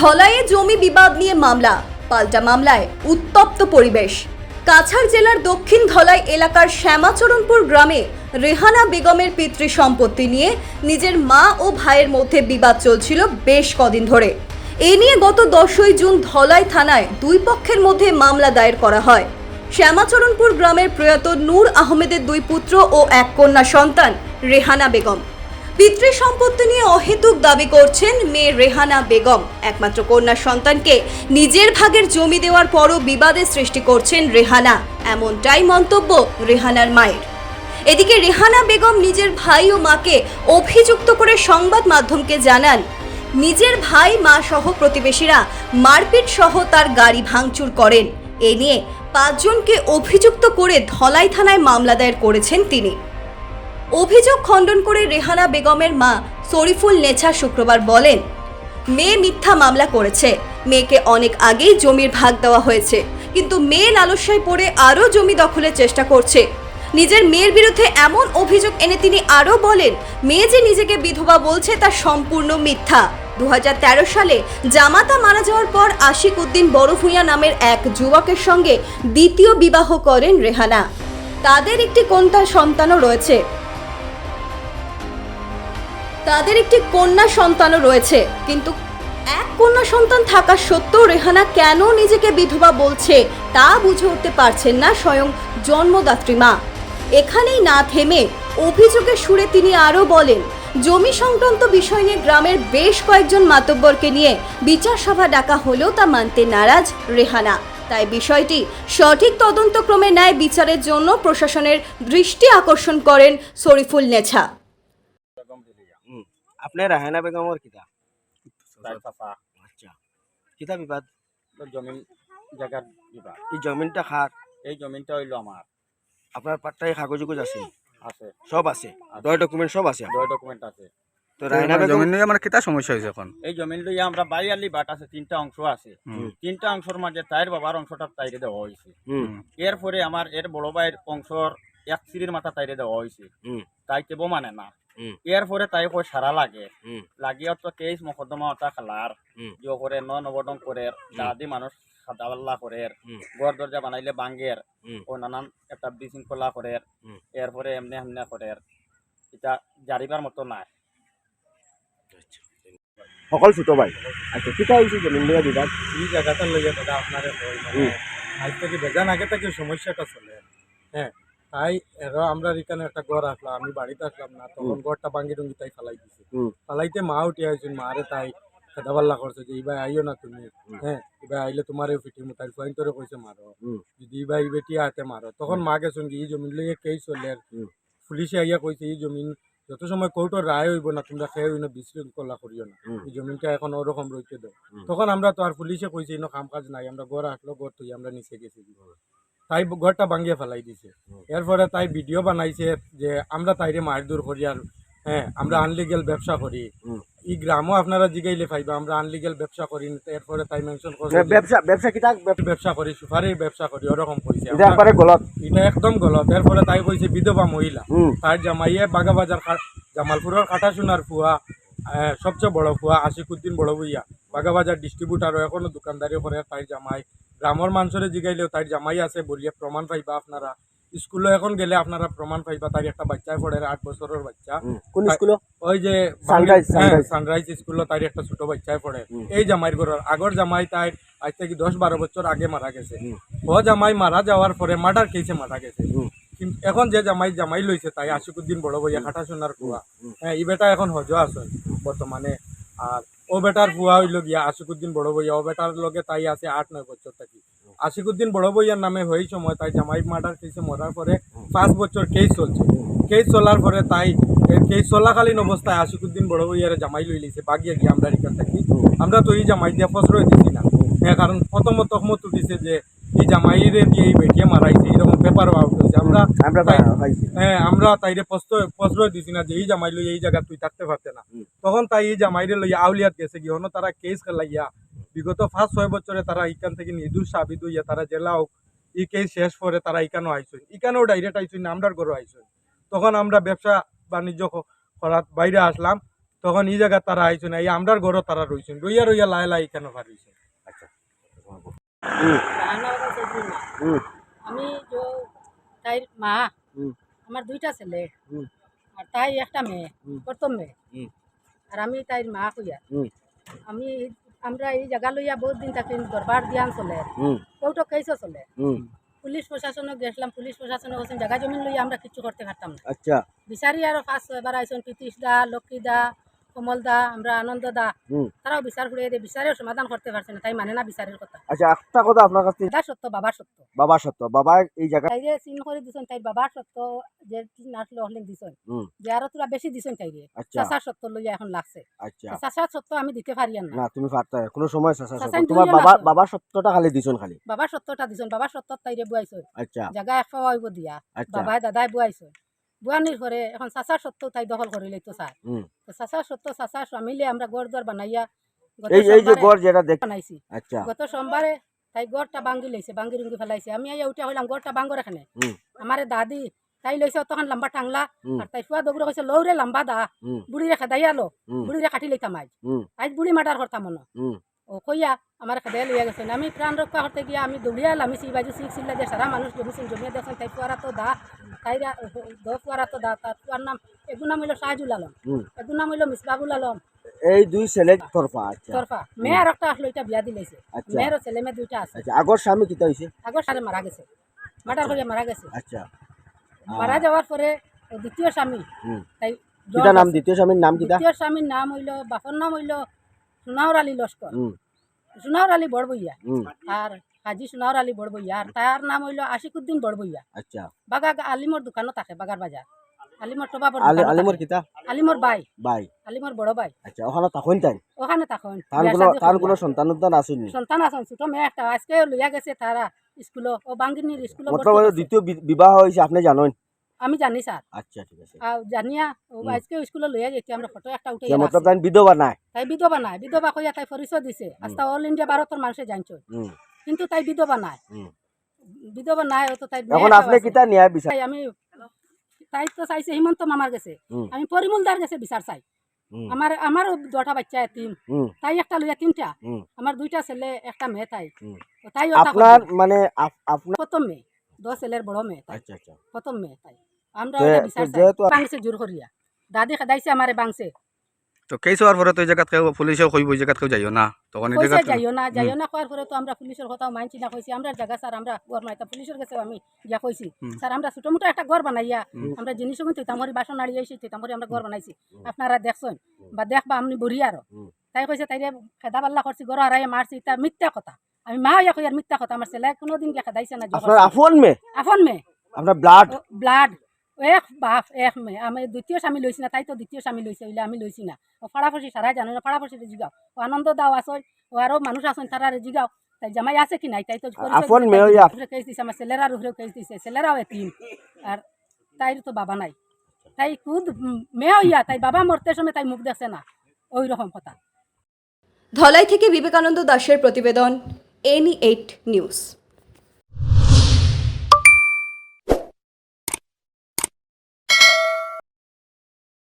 ধলাইয়ে জমি বিবাদ নিয়ে মামলা, পাল্টা মামলায় উত্তপ্ত পরিবেশ। কাছাড় জেলার দক্ষিণ ধলাই এলাকার শ্যামাচরণপুর গ্রামে রেহানা বেগমের পিতৃ সম্পত্তি নিয়ে নিজের মা ও ভাইয়ের মধ্যে বিবাদ চলছিল বেশ কদিন ধরে। এ নিয়ে গত দশই জুন ধলাই থানায় দুই পক্ষের মধ্যে মামলা দায়ের করা হয়। শ্যামাচরণপুর গ্রামের প্রয়াত নূর আহমেদের দুই পুত্র ও এক কন্যা সন্তান রেহানা বেগম। পিতৃ সম্পত্তি নিয়ে অহেতুক দাবি করছেন মেয়ে রেহানা বেগম। একমাত্র কন্যা সন্তানকে নিজের ভাগের জমি দেওয়ার পরও বিবাদের সৃষ্টি করছেন রেহানা। এমনটাই মন্তব্য রেহানার মায়ের। এদিকে রেহানা বেগম নিজের ভাই ও মাকে অভিযুক্ত করে সংবাদ মাধ্যমকে জানান, নিজের ভাই, মা সহ প্রতিবেশীরা মারপিট সহ তার গাড়ি ভাঙচুর করেন। এ নিয়ে পাঁচজনকে অভিযুক্ত করে ধলাই থানায় মামলা দায়ের করেছেন তিনি। অভিযোগ খণ্ডন করে রেহানা বেগমের মা শরীফুল নেছা শুক্রবার বলেন, মেয়ে মিথ্যা মামলা করেছে। মেয়েকে অনেক আগেই জমির ভাগ দেওয়া হয়েছে। কিন্তু মেয়ে লালসায় পড়ে আরও জমি দখলের চেষ্টা করছে। নিজের মেয়ের বিরুদ্ধে এমন অভিযোগ এনে তিনি আরও বলেন, মেয়ে যে নিজেকে বিধবা বলছে তা সম্পূর্ণ মিথ্যা। দু হাজার তেরো সালে জামাতা মারা যাওয়ার পর আশিক উদ্দিন বড়ভূঁইয়া নামের এক যুবকের সঙ্গে দ্বিতীয় বিবাহ করেন রেহানা। তাদের একটি কন্যা সন্তানও রয়েছে। তাদের একটি কন্যা সন্তানও রয়েছে। কিন্তু এক কন্যা সন্তান থাকা সত্ত্বেও রেহানা কেন নিজেকে বিধবা বলছে তা বুঝে উঠতে পারছেন না স্বয়ং জন্মদাত্রী মা। এখানেই না থেমে অভিযোগের সুরে তিনি আরও বলেন, জমি সংক্রান্ত বিষয় নিয়ে গ্রামের বেশ কয়েকজন মাতব্বরকে নিয়ে বিচার সভা ডাকা হলেও তা মানতে নারাজ রেহানা। তাই বিষয়টি সঠিক তদন্তক্রমে ন্যায় বিচারের জন্য প্রশাসনের দৃষ্টি আকর্ষণ করেন শরীফুল নেছা। হুম আপনি রাহেনা বেগমর কিতা আচ্ছা। কিতা বিবাদ? তো জমিন জায়গার বিবাদ। এই জমিনটা খার এই জমিনটা হইল আমার। আপনার পাট্টায় কাগজ উগজ আছে? আছে। সব আছে? দয় ডকুমেন্ট সব আছে? দয় ডকুমেন্ট আছে। তো রাহেনা বেগম জমিন নিয়ে মানে কিতা সমস্যা হয়েছে এখন? এই জমিন লইয়া আমরা বাইয়ালি বাট আছে তিনটা অংশ আছে। তিনটা অংশের মাঝে তাইর বাবার অংশটা তাইরে দেওয়া হয়েছে হুম। এরপরে আমার এর বড় ভাইয়ের অংশর এক সিঁড়ির মাথা তাইরে দেওয়া হয়েছে হুম। তাই কেবো মানে না। হুম। এরপরে তাই কই সারা লাগে। হুম লাগিয়ে তো কেস মকদ্দমা ওটা খেলার হুম। ইয়ে করে ন নবদম করে দাদি মানুষ সাদাবাল্লা করে। ঘর দরজা বানাইলে বাঙ্গের ও নানান একটা বিশৃঙ্খলা করে হুম। এরপরে এমনি এমনি করে এটা জারিবার মতো নাই। সকল ছোট ভাই। আচ্ছা কিতা হয়েছে জমিন লিয়া বিবাদ এই জায়গাটা লইয়া দাদা আপনার হুম। আজ থেকে বেজান আগে থেকে সমস্যাটা চলে হ্যাঁ তাই এরও আমরা এখানে একটা ঘর আসলাম আমি বাড়িতে আসলাম না তখন ঘরটা ভাঙ্গি টুঙ্গি তাই ফালাই দিছে। ফালাইতে মা উঠে আইছেন মারে তাই খেদাবাল্লা করছে যে ইবা আইও না তুমি হ্যাঁ ইবা আইলে তোমারে ফিটি মুতাই ফাইন তোরে কইছে মারো। যদি ইবা ই বেটি আতে মারো। তখন মা গেছেন কি এই জমিন লইয়া কেই চলে। পুলিশে আইয়া কইছে এই জমিন যত সময় কোর্টের রায় হইব না তোমরা খেয়ে হইনা বিশৃঙ্খলা করিও না। এই জমিনটা এখন ওরকম রইতে দাও। তখন আমরা তো আর পুলিশে কইছি ইনো কাম কাজ নাই আমরা ঘর আসলো ঘর তুই আমরা নিচে গেছি। তাই ঘরটা ভাঙ্গিয়ে ফেলাই দিছে। এরপরে তাই ভিডিও বানাইছে যে আমরা তাইরে মারধর করি আর হ্যাঁ আমরা আনলিগেল ব্যবসা করি। এই গ্রামও আপনারা জিগাইলে পাইবা আমরা আনলিগেল ব্যবসা করি এরপরে তাই মেনশন করছে যে ব্যবসা ব্যবসা কিতা ব্যবসা করি সুপারির ব্যবসা করি ওরকম কইছে। এটা একবারে গলত। এটা একদম গলত। এরপরে তাই কইছে বিধবা মহিলা। তার জামাইয়ে বাগাবাজার খা- জামালপুরের কাটাসোনার ফুয়া আহ, সবচেয়ে বড় ফুয়া আশিকুদ্দিন বড় বইয়া বাগাবাজার ডিস্ট্রিবিউটারও এখনও দোকানদারি করে তাই জামাই গ্রামের মানুষের জিগাইলেও তাই জামাই আছে বলিয়ে প্রমাণ পাইবা আপনারা স্কুলে এখন গেলে আপনারা প্রমাণ পাইবা তার একটা বাচ্চায় পড়ে আট বছরের বাচ্চা কোন স্কুল ওই যে. সানরাইজ স্কুলে তার একটা ছোট বাচ্চায় পড়ে এই জামাইয়ের ঘরের আগর জামাই তাই আজ থেকে দশ বারো বছর আগে মারা গেছে। ও জামাই মারা যাওয়ার পরে মার্ডার কেসে মারা গেছে। এখন যে জামাই জামাই লইছে তাই আশিকুদ্দিন বড় ভাইয়া খাটা সোনার হুম। হ্যাঁ এই বেটা এখন হজ আছে বর্তমানে আর ও বেটার ফুয়া হইল গিয়া আশিকুদ্দিন বড় ভাইয়া ও বেটার লগে তাই আছে আট নয় বছর আশিকুদ্দিন বড় ভাইয়ার নামে হই সময় তাই জামাই মার্ডার কেসে মরার পরে পাঁচ বছর কেস চলছে। কেস চলার পরে তাই কেস চলাকালীন অবস্থায় আশিকুদ্দিন বড় ভাইয়ারে জামাই লই লিছে বাগিয়ে গিয়ে আমরা এখান থাকি। আমরা তো এই জামাই দিয়া প্রশ্রয় দিছি না। হ্যাঁ কারণ প্রথমত তহমত উঠিছে যে এই জামাইরে দিয়ে এই বেটিয়ে মারাইছে এরকম পেপার আউট হয়েছে আমরা হ্যাঁ আমরা তাইরে প্রশ্রয় প্রশ্রয় দিছি না যে এই জামাই লই এই জায়গা তুই থাকতে পারতে না। তখন তাই এই জামাইরে লই আউলিয়াত গেছে কি হনো তারা কেস খেলাইয়া বিগত পাঁচ ছয় বছরে তারা ইকান থেকে নির্দোষ সাবিত হইয়া তারা জেলা হোক এই কেস শেষ করে তারা ইকানও আইসুন ইকানেও ডাইরেক্ট আইসুন আমরার ঘরও আইসুন তখন আমরা ব্যবসা বাণিজ্য করার বাইরে আসলাম তখন এই জায়গা তারা আইছেন এই আমরার ঘরও তারা রইছেন রইয়া রইয়া লাই লাই কেন পারিছেন চৌধুরী আমি যে তাইর মা হুম। আমার দুইটা ছেলে হুম। আর তাই একটা মেয়ে হুম। প্রথম মেয়ে হুম। আর আমি তাইর মা কইয়া হুম। আমি আমরা এই জায়গা লইয়া বহুত দিন থাকি দরবার দিয়ান চলে। কৌটো কেসও চলে। পুলিশ প্রশাসনক গেছিলাম পুলিশ প্রশাসনে বলছেন জায়গা জমিন লইয়া আমরা কিছু করতে পারতাম না। আচ্ছা। বিচারি আরও ফার্স্ট এবার আইসন প্রীতিশ দা লক্ষ্মী দা কমল দা আমরা আনন্দ দা তারাও বিচার দিয়ে বিচারেও সমাধান করতে পারছে না তাই মানে না বিচারের কথা। আচ্ছা একটা কথা আপনার কাছ দাদা সত্য বাবা সত্য। বাবা সত্য বাবা এই জায়গা তাই যে চিন করে দিছেন তাই বাবার সত্য যে হলেন দিছেন। যে আরও তোরা বেশি দিছেন তাই রে আচ্ছা। সত্য লইয়া এখন লাগছে। আচ্ছা। সত্য আমি দিতে পারি না। না তুমি পারতা কোনো সময় চাচা সত্য তোমার বাবা। বাবার সত্যটা খালি দিছন খালি। বাবার সত্যটা দিছেন বাবার সত্য তাই রে বুয়াইছে আচ্ছা। জায়গা এক হইব দিয়া। আচ্ছা। বাবাই দাদাই বুয়াইছে বুয়ানির ঘরে এখন চাষার সত্য তাই দখল করে লইতো স্যার চাষার সত্য চাষার স্বামীলে আমরা গড় দর বানাইয়া গত এই এই যে সোমবারে গড় যেটা দেখ বানাইছি। আচ্ছা। গত সোমবারে তাই গড়টা বাঙ্গি লইছে বাঙ্গি রুঙ্গি ফেলাইছে আমি এই উঠে হইলাম গড়টা বাঙ্গর এখানে। আমারে দাদি তাই লইছে তখন লম্বা টাংলা আর তাই ফুয়া দগরে কইছে লৌরে লম্বা দা বুড়ি রেখে দাইয়া লো বুড়ি রে কাটি লইতাম আজ আজ বুড়ি মার্ডার করতাম মনে ও কইয়া আমার খেদাই লইয়া গেছেন আমি প্রাণ রক্ষা করতে গিয়া আমি দৌড়িয়া আমি সেই বাজু ছিল যে সারা মানুষ জমিছেন জমিয়ে দেখছেন তাই ফুয়ারা তো দা তাই দ ফুয়ারা তো দা তার ফুয়ার নাম এগুর নাম হইল শাহজুল আলম এগুর নাম হইল মিসবাবুল আলম এই দুই ছেলে তরফা আচ্ছা। তরফা মেয়ে আর একটা আসলো এটা বিয়া দিলেছে আচ্ছা। মেয়েরও ছেলে মেয়ে দুইটা আছে। আচ্ছা আগর স্বামী কিতা হইছে আগর সারে মারা গেছে। মার্ডার করে মারা গেছে। আচ্ছা। মারা যাওয়ার পরে দ্বিতীয় স্বামী। হুম তাই নাম দ্বিতীয় স্বামীর নাম কিতা দ্বিতীয় স্বামীর নাম হইল বাপর নাম হইল সোনাউর আলী লস্কর। হুম সোনাউর আলী বড়বইয়া। আর হাজি সোনাউর আলী বড়বইয়া। আর তার নাম হইল আশিকুদ্দিন বড়বইয়া। আচ্ছা। বাগা আলিমর দোকানও থাকে বাগার বাজার। আলিমর টবাবর আলিমর কিতা? আলিমর বাই। বাই। আলিমর বড় বাই। আচ্ছা ওখানে তখন তাই ওখানে তখন। তার কোনো শাদী তার করিয়া। কোনো সন্তান উদ্যান আসেনি? সন্তান আছেন ছোট মেয়ে একটা। আজকে লইয়া গেছে তারা স্কুলে ও বাঙ্গিনীর স্কুলে দ্বিতীয় বিবাহ হয়েছে আপনি জানেন? আমি জানি স্যার। আচ্ছা ঠিক আছে। আর জানিয়া ও। আজকে স্কুলে লইয়া যেতে আমরা ফটো একটা উঠে মতলব তাই বিধবা নাই? তাই বিধবা নাই। বিধবা কইয়া তাই পরিচয় দিছে। আস্তা অল ইন্ডিয়া ভারতের মানুষে জানছো। কিন্তু তাই বিধবা নাই। বিধবা নাই ও তো তাই এখন আপনি কিতা ন্যায় বিচার? আমি তাই তো চাইছে হিমন্ত মামার গেছে আমি পরিমলদার গেছে বিচার চাই। হুম। আমার দুটা বাচ্চা এতিম তাই একটা লইয়া তিনটা। আমার দুইটা ছেলে একটা মেয়ে তাই। তাই আপনার মানে আপ- আপনার প্রথম মেয়ে দশ ছেলের বড় মেয়ে তাই। আচ্ছা আচ্ছা। প্রথম মেয়ে তাই। আমরা তে- ওটা বিচার তো চাই যেহেতু বাংছে জোর করিয়া দাদি খেদাইছে আমারে বাংছে। তো কেস হওয়ার পরে তো এই কেউ পুলিশেও কইব এই কেউ যাইও না? তখন এই যাইও না যাইও না করার পরে তো আমরা পুলিশের কথাও মানছি না কইছি আমরা জায়গা স্যার আমরা ঘর মাইতা পুলিশের কাছে আমি গিয়া কইছি স্যার আমরা ছোট মোটো একটা ঘর বানাইয়া। আমরা জিনিস কিন্তু তামরি বাসন তামরি আমরা ঘর বানাইছি। আপনারা দেখছেন বা দেখবা আপনি বড়ি আরও হুম। তাই কইছে তাই খেদা পাল্লা করছি ঘর হারাই মারছি তা মিথ্যা কথা। আমি মা হইয়া কই আর মিথ্যা কথা আমার ছেলে কোনোদিন গিয়া খেদাইছে না আপন মেয়ে আপনার ব্লাড ব্লাড এক বাপ এক মেয়ে আমি দ্বিতীয় স্বামী লইছি না তাই তো দ্বিতীয় স্বামী লইছে হইলে আমি লইছি না। ও ফাড়াফড়ি সারাই জানো না ফাড়াফড়ি জিগাও। ও আনন্দ দাও আসই ও আরও মানুষ আসন তারা জিগাও। তাই জামাই আছে কি নাই? তাই তো কেস দিছে আমার ছেলেরার উপরেও কেস দিছে ছেলেরাও এতিম। আর তাই তো বাবা নাই। তাই খুদ উম, মেয়ে হইয়া তাই বাবা মরতে সময় তাই মুখ দেখছে না। ওই রকম কথা। ধলাই থেকে বিবেকানন্দ দাসের প্রতিবেদন এনি এইট নিউজ।